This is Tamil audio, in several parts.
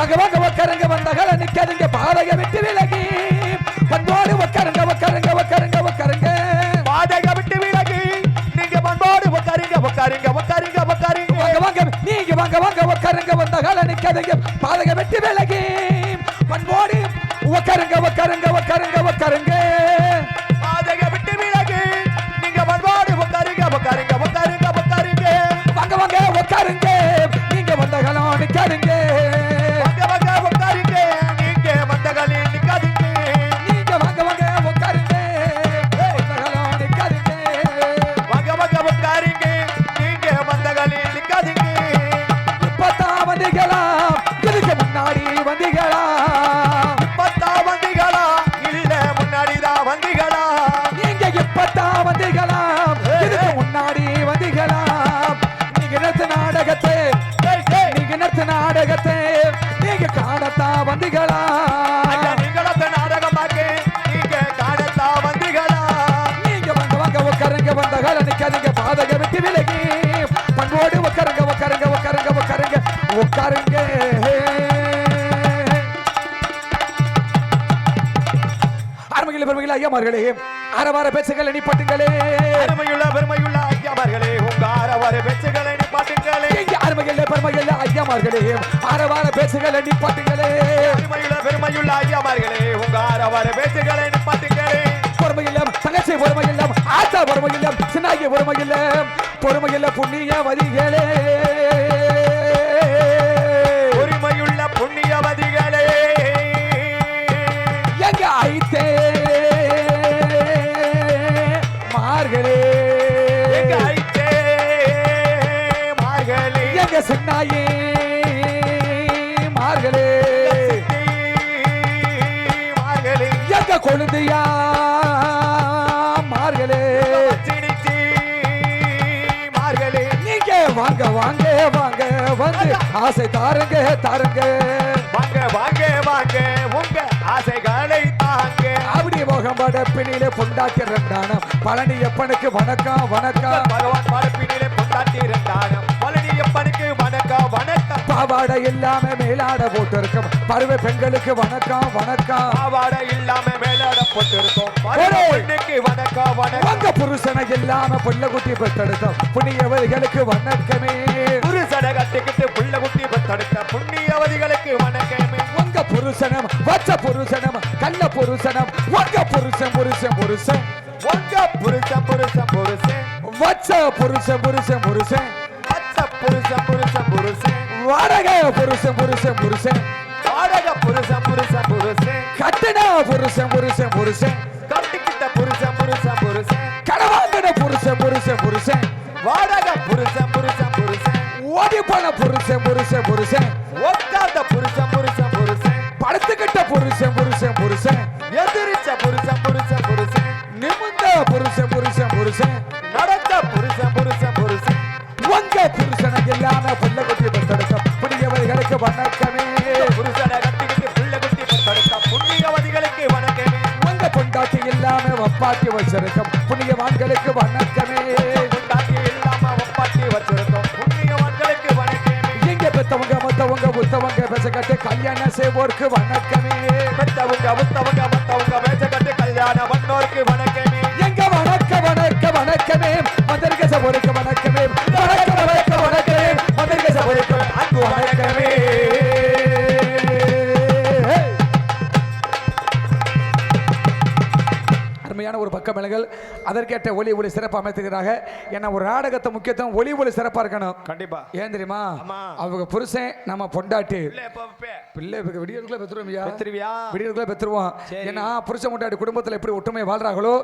வாங்க வாங்க உக்காருங்க வந்தகல நிக்காதீங்க பாதைய விட்டு விலகி. பண்போடு உக்காருங்க உக்காருங்க உக்காருங்க உக்காருங்க பாதைக விட்டு விலகி. நீங்க பண்போடு உட்காருங்க உட்காருங்க உட்காருங்க உட்காருங்க வாங்க வாங்க நீங்க வாங்க வாங்க உக்காருங்க வந்தகல நிக்காதீங்க பாதைய விட்டு விலகி. பண்போடு உக்காருங்க உக்காருங்க உக்காருங்க உக்காருங்க நிக்காதீங்க பாதக விட்டு விலகி. பண்போடு உட்காருங்க உட்காருங்க உட்காருங்க உட்காருங்க உட்காருங்க. அருமையில் பெருமையில் ஐயமார்களே அறவார பேச்சுகள் நிப்பட்டுங்களே பெருமையுள்ள பெருமையுள்ள ஐயாமார்களே உங்க ஆரவார பேச்சுகளை நிப்பாட்டுங்களே இங்க அருமையில் பெருமையில் ஐயமார்களே அறவார பேச்சுகள் நிப்பட்டுங்களே பெருமையுள்ள பெருமையுள்ள ஐயாமார்களே பொறுமையில்லம் சின்னாகி பொறுமையில்லம் பொறுமையில்ல புண்ணிய வதிகளே. உரிமையுள்ள புண்ணியவதிகளே எங்க ஐத்தே? மார்களே. எங்க ஐத்தே? மார்களே. எங்க சின்னாயே? வாங்க வாங்க வாங்க வந்து ஆசை தாருங்க தாருங்க. வாங்க வாங்க வாங்க உங்க ஆசைகளை தாங்க. அப்படி முகம்பட பிணியில பொண்டாட்டி ரெண்டானம். பழனி எப்பனுக்கு வணக்கம் வணக்கம். பகவான் பரப்பினிலே பொண்டாட்டி இரண்டானம் பழனியப்பனுக்கு வணக்கம் வணக்கம். பாவாடை இல்லாம மேலாட போட்டு இருக்கும் பருவ பெண்களுக்கு வணக்கம் வணக்கம். பாவாட இல்லாம வணக்கம் புருஷனை இல்லாம புள்ள குட்டி பெத்தெடுத்தோம். புண்ணியவதிகளுக்கு வணக்கமே. புருஷனை கட்டிக்கிட்டு புள்ள குட்டி பெத்தெடுத்த புண்ணியவதிகளுக்கு வணக்கமே. உங்க புருஷனம் வச்ச புருஷனம் கள்ள புருஷனம் உங்க புருஷன் புருஷன் புருஷன். உங்க புருஷன் புருஷன் புருஷன். வச்ச புருஷன் புருஷன் புருஷன். பச்ச புருஷன் புருஷன் புருஷன். வாடகை புருஷன் புருஷன் புருஷன். வாடக புருஷன் புருஷன் புருஷன் கட்டின புருஷன் புருஷன் புருஷன் கட்டிக்கிட்ட புருஷன் புருஷன் புருஷன் கடவாங்கின புருஷன் புருஷன் புருஷன் வாடக புருஷன் புருஷன் புருஷன் ஓடி போன புருஷன் புருஷன் புருஷன் உட்கார்ந்த புருஷன் புருஷன் புருஷன் படுத்துக்கிட்ட புருஷன் புருஷன் புருஷன் எதிரிச்ச புருஷன் புருஷன் புருஷன் நிமிந்த புருஷன் புருஷன் புருஷன் நடந்த புருஷன் புருஷன் புருஷன் உங்க புருஷனை இல்லாம புள்ள குட்டி பெத்தெடுத்த புண்ணியவர்களுக்கு வணக்கமே வப்பாட்டி வச்சிருக்கும். புண்ணியவான்களுக்கு வணக்கமே. கொண்டாட்டி இல்லாம ஒப்பாட்டி வச்சிருக்கோம். புண்ணியவான்களுக்கு வணக்கமே. இங்க பெத்தவங்க மத்தவங்க புத்தவங்க பேசக்கட்டு கல்யாணம் செய்வோருக்கு வணக்கமே. பெத்தவங்க முத்தவங்க மத்தவங்க வேச்ச கட்டு கல்யாணம் பண்ணோருக்கு வணக்கமே. எங்க வணக்க வணக்க வணக்கமே. சபோருக்கு வணக்கமே அருமையான ஒரு பக்க மிளகள். அதற்கேற்ற ஒலி ஒளி சிறப்பு அமைத்துக்கிறாங்க ஏன்னா ஒரு நாடகத்தை முக்கியத்துவம் ஒலி ஒளி சிறப்பா இருக்கணும். கண்டிப்பா. ஏன் தெரியுமா. அவங்க புருஷன் நம்ம பொண்டாட்டி? பிள்ளை விடியற்குள்ள பெற்றுருவியா? பெத்துருவியா? விடியற்குள்ள பெற்றுருவோம். ஏன்னா புருஷ முட்டாடி குடும்பத்துல எப்படி ஒற்றுமை வாழ்றாங்களோ.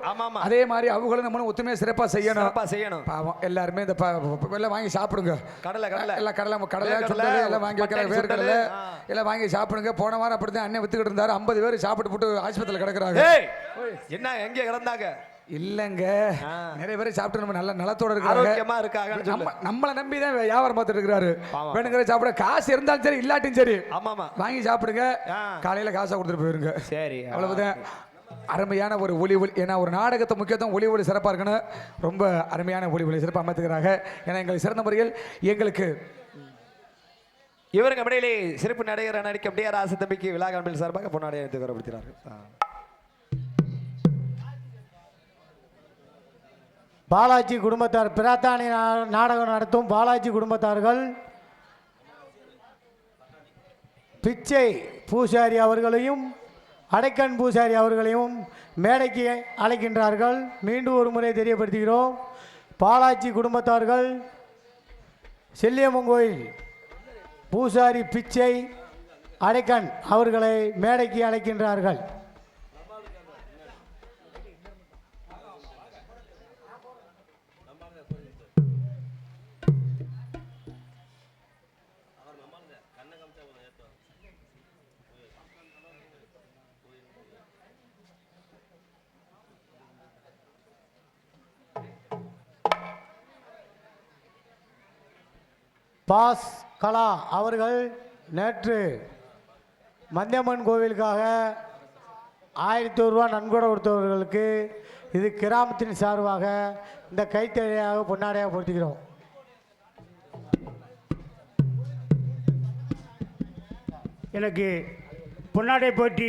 அதே மாதிரி அவங்களும் நம்மளும் ஒத்துமையா சிறப்பா செய்யணும். செய்யணும். பாவம் எல்லாருமே இந்த எல்லாம் வாங்கி சாப்பிடுங்க. கடலை கடலை. எல்லாம் கடலை கடலை சுண்டல் எல்லாம் வாங்கி வைக்கிற வேர்க்கடலை. எல்லாம் வாங்கி சாப்பிடுங்க. போன வாரம் அப்படிதான் அண்ணன் வித்துக்கிட்டு இருந்தாரு. ஐம்பது பேர் சாப்பிட்டு போட்டு ஆஸ்பத்திரியில் கிடக்குறாங்க. என்ன எங்க கிடந்தாங்க? இல்லங்க. நிறைய பேர் சாப்பிட்டு நம்ம நல்ல நலத்தோட இருக்காங்க நம்ம நம்மளை நம்பி தான் வியாபாரம் பார்த்துட்டு இருக்கிறாரு. ஆமா. வேணுங்கிற சாப்பிட காசு இருந்தாலும் சரி இல்லாட்டியும் சரி. ஆமாமா. வாங்கி சாப்பிடுங்க. காலையில காசை கொடுத்துட்டு போயிருங்க. சரி அவ்வளவுதான். அருமையான ஒரு ஒளி ஒளி ஏன்னா ஒரு நாடகத்தை முக்கியத்துவம் ஒளி ஒளி சிறப்பாக இருக்கணும். ரொம்ப அருமையான ஒளி ஒளி சிறப்பாக அமைத்துக்கிறாங்க. ஏன்னா எங்களுக்கு சிறந்த முறையில் எங்களுக்கு இவருக்கு அப்படியே சிறப்பு நடிகர் நடிக்க அப்படியே ராச தம்பிக்கு விழா காண்பில் சார்பாக பொன்னாடியை எடுத்து பாலாஜி குடும்பத்தார் பிராத்தானி நா- நாடகம் நடத்தும் பாலாஜி குடும்பத்தார்கள். பிச்சை பூசாரி அவர்களையும் அடைக்கன் பூசாரி அவர்களையும் மேடைக்கு அழைக்கின்றார்கள். மீண்டும் ஒரு முறை தெரியப்படுத்துகிறோம். பாலாஜி குடும்பத்தார்கள் செல்லியம்மன் கோயில் பூசாரி பிச்சை அடைக்கன் அவர்களை மேடைக்கு அழைக்கின்றார்கள். பாஸ் கலா அவர்கள் நேற்று மந்தியம்மன் கோவிலுக்காக ஆயிரத்தி ரூபா நன்கொடை கொடுத்தவர்களுக்கு இது கிராமத்தின் சார்பாக இந்த கைத்தறியாக பொன்னாடையாக பொருத்துகிறோம். எனக்கு பொன்னாடை போற்றி